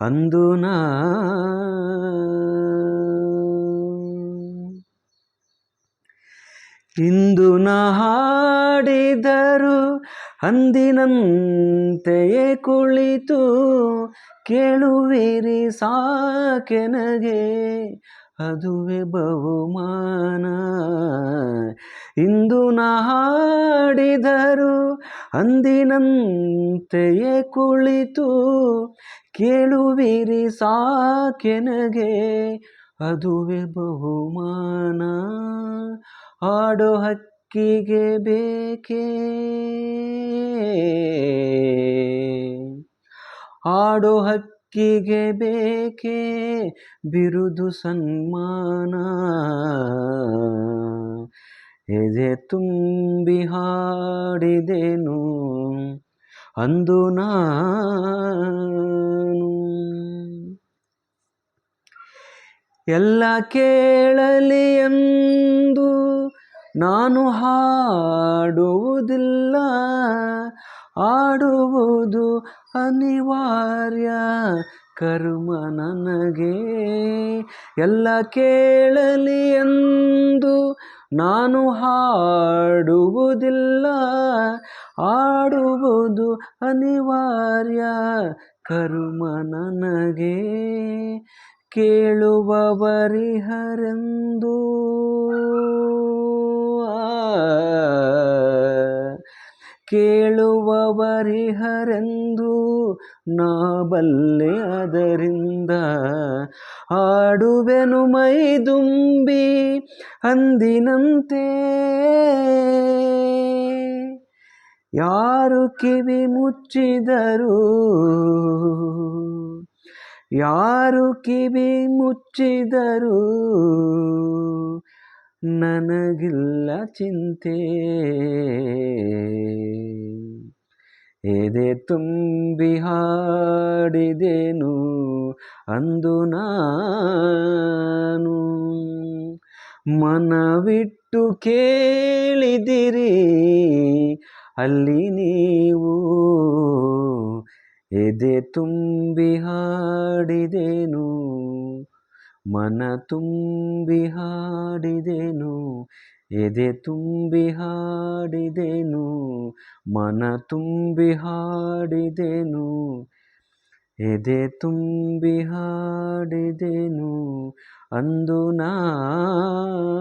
ಅಂದು ಇಂದು ಹಾಡಿದರು ಅಂದಿನಂತೆಯೇ ಕುಳಿತು ಕೇಳುವಿರಿ ಸಾಕೆನಗೆ. ಅದುವೆ ಬಹುಮಾನ. ಇಂದು ನಾಡಿದರು ಅಂದಿನಂತೆಯೇ ಕುಳಿತು ಕೇಳುವಿರಿ ಸಾಕೆನಗೆ. ಅದುವೆ ಬಹುಮಾನ. ಆಡೋ ಹಕ್ಕಿಗೆ ಬೇಕೇ? ಆಡೋ ಹಕ್ಕಿಗೆ ಬೇಕೇ? ಬಿರುದು ಸನ್ಮಾನ? ಎದೆ ತುಂಬಿ ಹಾಡಿದೆನು? ಅಂದು ನಾನು. ಎಲ್ಲ ಕೇಳಲಿ ಎಂದು ನಾನು ಹಾಡುವುದಿಲ್ಲ ಆಡುವುದು ಅನಿವಾರ್ಯ. ಕರ್ಮ ನನಗೆ ಎಲ್ಲ ಕೇಳಲಿ ಎಂದು ನಾನು ಹಾಡುವುದಿಲ್ಲ ಆಡುವುದು ಅನಿವಾರ್ಯ. ಕರ್ಮ ನನಗೆ ಕೇಳುವವರಿಹರೆಂದು. ಕೇಳುವವರಿಹರೆಂದು ನಾಬಲ್ಲೆ ಅದರಿಂದ ಆಡುವೆನು ಮೈದುಂಬಿ ಅಂದಿನಂತೆ. ಯಾರು ಕಿವಿ ಮುಚ್ಚಿದರು ಯಾರು ಕಿವಿ ಮುಚ್ಚಿದರು ನನಗಿಲ್ಲ ಚಿಂತೆ. ಎದೆ ತುಂಬಿ ಹಾಡಿದೆನು ಅಂದು ನಾನು. ಮನವಿಟ್ಟು ಕೇಳಿದಿರಿ ಅಲ್ಲಿ ನೀವು. ಎದೆ ತುಂಬಿ ಹಾಡಿದೆನು ಮನ ತುಂಬಿ ಹಾಡಿದೆನು ಎದೆ ತುಂಬಿ ಹಾಡಿದೆನು ಮನ ತುಂಬಿ ಹಾಡಿದೆನು ಎದೆ ತುಂಬಿ ಹಾಡಿದೆನು ಅಂದು ನಾನು